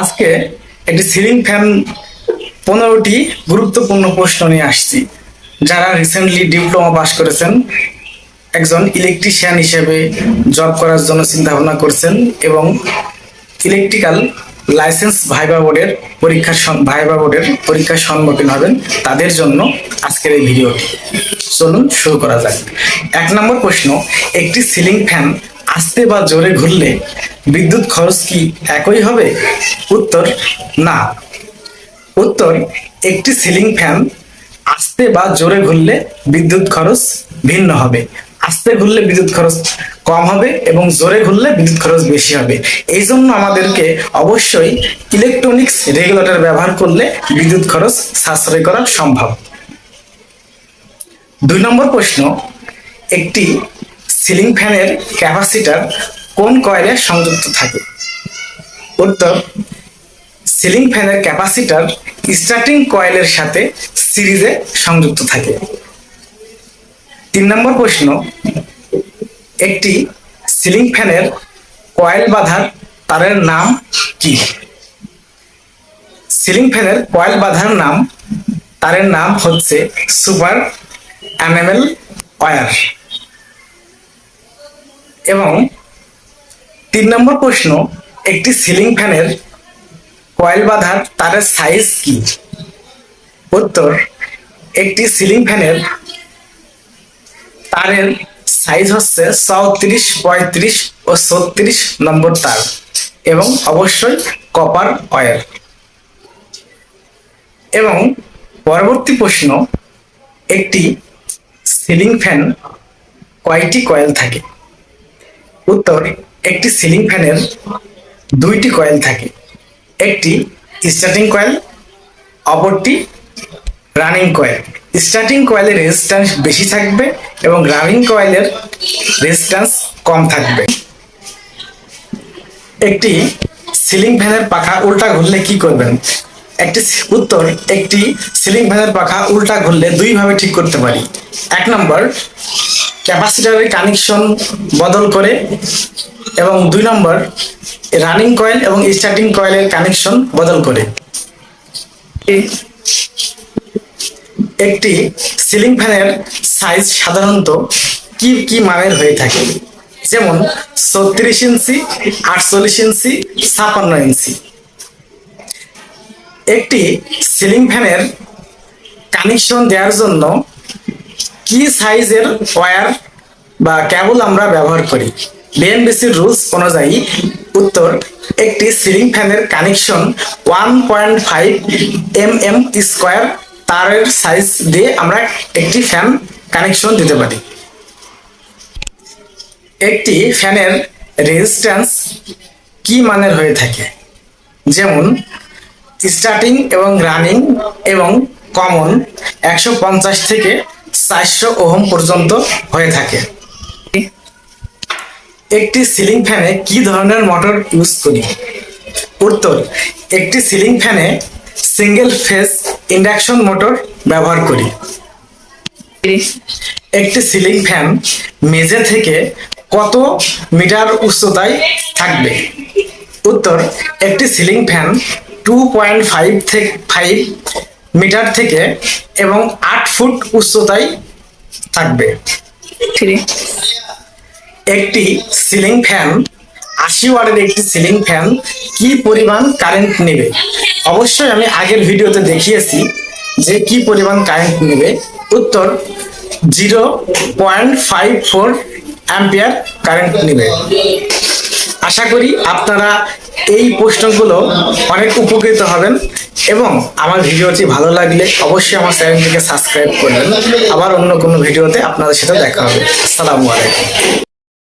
আজকে একটি ceiling fan পনেরোটি গুরুত্বপূর্ণ প্রশ্ন নিয়ে আসছি। যারা রিসেন্টলি ডিপ্লোমা পাশ করেছেন, একজন ইলেকট্রিশিয়ান হিসেবে জব করার জন্য চিন্তা ভাবনা করছেন এবং ইলেকট্রিক্যাল লাইসেন্স ভাইবা বোর্ডের পরীক্ষার ভাইবা বোর্ডের পরীক্ষার সম্মুখীন হবেন তাদের জন্য আজকের এই ভিডিওটি চলুন শুরু করা যাক। এক নম্বর প্রশ্ন, একটি সিলিং ফ্যান আস্তে বা জোরে ঘুরলে বিদ্যুৎ খরচ কি একই হবে? উত্তর, না। উত্তর, একটি সিলিং ফ্যান আস্তে বা জোরে ঘুরলে বিদ্যুৎ খরচ ভিন্ন হবে। আস্তে ঘুরলে বিদ্যুৎ খরচ কম হবে এবং জোরে ঘুরলে বিদ্যুৎ খরচ বেশি হবে। এই জন্য আমাদেরকে অবশ্যই ইলেকট্রনিক্স রেগুলেটর ব্যবহার করলে বিদ্যুৎ খরচ সাশ্রয় করা সম্ভব। দুই নম্বর প্রশ্ন, একটি সিলিং ফ্যানের ক্যাপাসিটার কোন কয়েলে সংযুক্ত থাকে? উত্তর, সিলিং ফ্যানের ক্যাপাসিটার স্টার্টিং কয়েলের সাথে সিরিজে সংযুক্ত থাকে। তিন নম্বর প্রশ্ন, একটি সিলিং ফ্যানের কয়েল বাঁধার তারের নাম কি? সিলিং ফ্যানের কয়েল বাঁধার নাম, তারের নাম হচ্ছে সুপার অ্যানিমেল ওয়্যার এবং তিন নম্বর প্রশ্ন, একটি সিলিং ফ্যানের কয়েল বাঁধার তারের সাইজ কি? উত্তর, একটি সিলিং ফ্যানের তারের সাইজ হচ্ছে চৌত্রিশ, পঁয়ত্রিশ ও ছত্রিশ নম্বর তার এবং অবশ্যই কপার ওয়্যার এবং পরবর্তী প্রশ্ন, একটি সিলিং ফ্যান কয়টি কয়েল থাকে? উত্তর একটি সিলিং ফ্যানের দুইটি কয়েল থাকে। একটি স্টার্টিং কয়েল, অপরটি রানিং কয়েল। স্টার্টিং কয়েলের রেজিস্ট্যান্স বেশি থাকবে এবং রানিং কয়েলের রেজিস্ট্যান্স কম থাকবে। একটি সিলিং ফ্যানের পাখা উল্টা ঘুরলে কি করবেন? একটি উত্তর, একটি সিলিং ফ্যানের পাখা উল্টা ঘুরলে দুই ভাবে ঠিক করতে পারি। এক নম্বর ক্যাপাসিটারের কানেকশন বদল করে এবং দুই নম্বর, রানিং কয়েল এবং স্টার্টিং কয়েলের কানেকশন বদল করে। একটি সিলিং ফ্যানের সাইজ সাধারণত কি কি মানের হয়ে থাকে? যেমন ছত্রিশ ইঞ্চি, আটচল্লিশ ইঞ্চি, ছাপান্ন ইঞ্চি। একটি সিলিং ফ্যানের কানেকশন দেওয়ার জন্য কি সাইজের ওয়্যার বা কেবল আমরা ব্যবহার করি? বিএনবিসির রুলস অনুযায়ী উত্তর, একটি সিলিং ফ্যানের connection one point five M M square তারের সাইজ দিয়ে আমরা একটি ফ্যান কানেকশন দিতে পারি। একটি ফ্যানের রেজিস্ট্যান্স কি মানের হয়ে থাকে? যেমন স্টার্টিং এবং রানিং এবং কমন একশো পঞ্চাশ থেকে চারশো ওহম পর্যন্ত হয়ে থাকে। একটি সিলিং ফ্যানে কি ধরনের মোটর ইউজ করি? উত্তর, একটি সিলিং ফ্যানে সিঙ্গেল ফেজ ইন্ডাকশন মোটর ব্যবহার করি। একটি সিলিং ফ্যান মেঝে থেকে কত মিটার উচ্চতায় থাকবে? উত্তর, একটি ceiling fan two point five থেকে ফাইভ মিটার থেকে এবং আট ফুট উচ্চতায় থাকবে। একটি সিলিং ফ্যান আশি ওয়াটের একটি সিলিং ফ্যান কি পরিমাণ কারেন্ট নেবে? অবশ্যই আমি আগের ভিডিওতে দেখিয়েছি যে কি পরিমাণ কারেন্ট নেবে। উত্তর zero point five four ampere current নেবে। আশা করি আপনারা এই প্রশ্নগুলো অনেক উপকৃত হবেন। এবং আমার ভিডিওটি ভালো লাগলে অবশ্যই আমার চ্যানেলটিকে সাবস্ক্রাইব করবেন। আবার অন্য কোনো ভিডিওতে আপনাদের সাথে দেখা হবে। আসসালামু আলাইকুম।